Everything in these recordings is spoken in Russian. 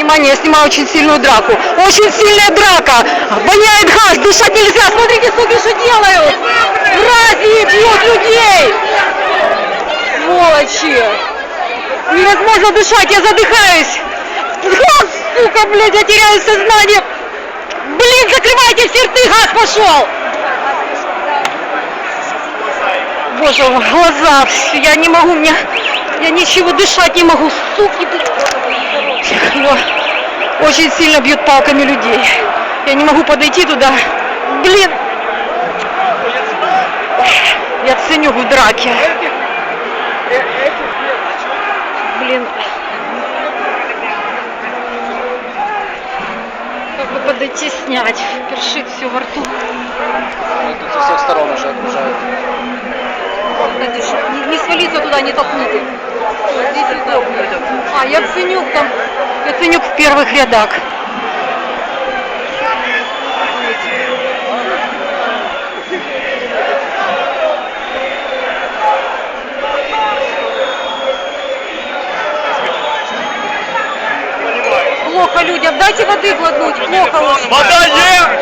Внимание, я снимаю очень сильную драку. Очень сильная драка. Воняет газ, дышать нельзя. Смотрите, суки, что делают. Мрази бьют людей. Сволочи. Невозможно дышать, я задыхаюсь. Газ, сука, блядь, я теряю сознание. Блин, закрывайте все рты, газ пошел. Боже, глаза, я не могу, мне, я ничего дышать не могу, суки, блядь. Но очень сильно бьют палками людей. Я не могу подойти туда. Блин. Я ценю в драке. Блин. Как бы подойти снять. Першит все во рту. Тут со всех сторон уже окружают. Не, не свалиться туда, не толкните. Здесь удобно. А, Яценюк там. Яценюк в первых рядах. Плохо людям, дайте воды глотнуть, плохо. Вода є!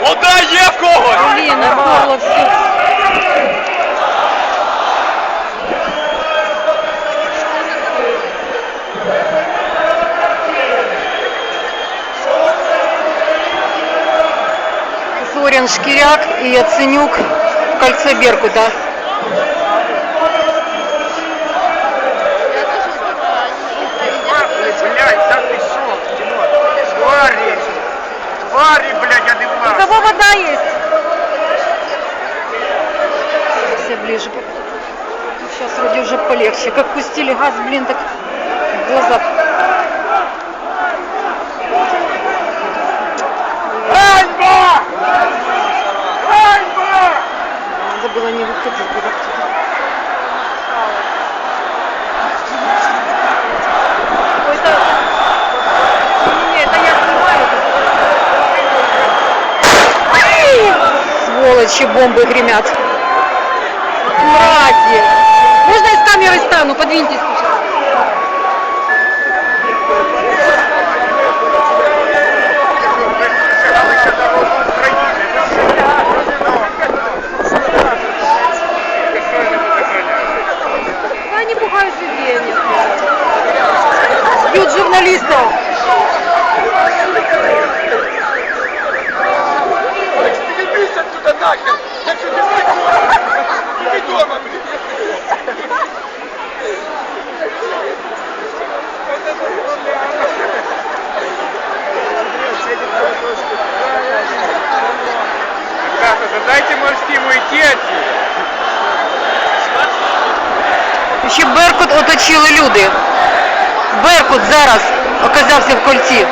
Вода є в когось! Блин, горло все. Зорин Шкиряк и Яценюк в кольце Беркута. Тварі, блядь, я У дивлюсь! кого вода есть? Все ближе. Сейчас вроде уже полегче. Как пустили газ, блин, так глаза. Было не выходить снимаю. Сволочи, бомбы гремят. Мрази. Можно я с камерой стану? Подвиньтесь, блядь! Ребята, задайте морским уйти отсюда! Ще Беркут оточили люди. Беркут зараз оказався в кольці.